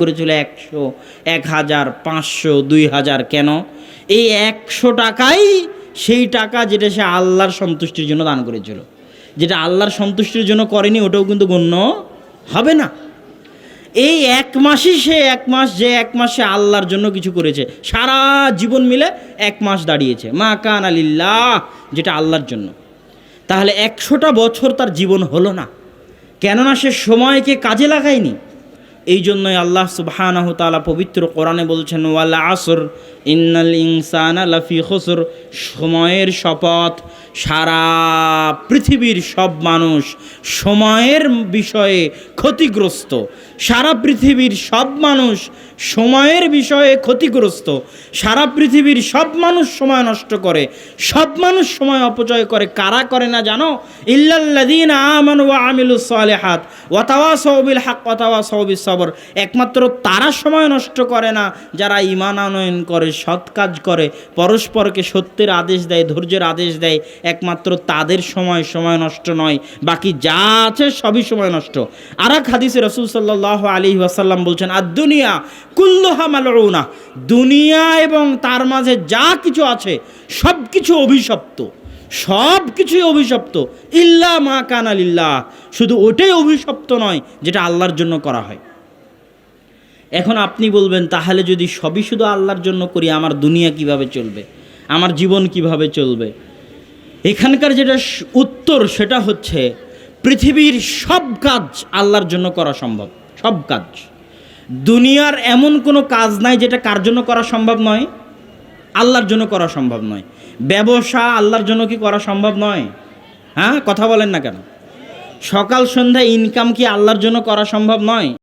করেছিল একশো, এক হাজার, পাঁচশো, দুই হাজার, কেন? এই একশো টাকাই সেই টাকা যেটা সে আল্লাহর সন্তুষ্টির জন্য দান করেছিল। যেটা আল্লাহর সন্তুষ্টির জন্য করেনি, ওটাও কিন্তু গণ্য হবে না। এই এক মাসই সে, এক মাস যে এক মাসে আল্লাহর জন্য কিছু করেছে, সারা জীবন মিলে এক মাস দাঁড়িয়েছে। মা কান আলিল্লাহ যেটা আল্লাহর জন্য। তাহলে একশোটা বছর তার জীবন হলো না। কেননা সে সময়কে কাজে লাগায়নি। এই জন্যই আল্লাহ তাআলা পবিত্র কোরআনে বলছেন, ওয়াল আসর, ইন্নাল ইনসানা লাফি খুসর। সময়ের শপথ সারা পৃথিবীর সব মানুষ সময়ের বিষয়ে ক্ষতিগ্রস্ত। সারা পৃথিবীর সব মানুষ সময়ের বিষয়ে ক্ষতিগ্রস্ত। সারা পৃথিবীর সব মানুষ সময় নষ্ট করে। সব মানুষ সময় অপচয় করে। কারা করে না জানো? ইল্লাল্লাযীনা আমানু ওয়া আমিলুস সালিহাত। ওয়া তাওয়াসাউ বিল হক ওয়া তাওয়াসাউ বিস সবর। একমাত্র তারা সময় নষ্ট করে না, যারা ঈমান আনয়ন করে, সৎ কাজ করে, পরস্পরকে সত্যের আদেশ দেয়, ধৈর্যের আদেশ দেয়, একমাত্র তাদের সময় সময় নষ্ট নয়, বাকি যা আছে সবই সময় নষ্ট। আর এক হাদিসে রসুল সাল্লাহ আলী ওয়াসাল্লাম বলছেন আর দুনিয়া কুল্লুহা মালউনা। দুনিয়া এবং তার মাঝে যা কিছু আছে সব কিছু অভিশপ্ত। সব কিছুই অভিশপ্ত। ইল্লা মা কান আলিল্লাহ শুধু ওটাই অভিশপ্ত নয়, যেটা আল্লাহর জন্য করা হয়। এখন আপনি বলবেন, তাহলে যদি সবই শুধু আল্লাহর জন্য করি, আমার দুনিয়া কীভাবে চলবে? আমার জীবন কীভাবে চলবে? এখানকার যেটা উত্তর সেটা হচ্ছে, পৃথিবীর সব কাজ আল্লাহর জন্য করা সম্ভব। সব কাজ। দুনিয়ার এমন কোনো কাজ নাই যেটা কার জন্য করা সম্ভব নয়? আল্লাহর জন্য করা সম্ভব নয়। ব্যবসা আল্লাহর জন্য কি করা সম্ভব নয়? হ্যাঁ কথা বলেন না কেন? সকাল সন্ধ্যা ইনকাম কি আল্লাহর জন্য করা সম্ভব নয়?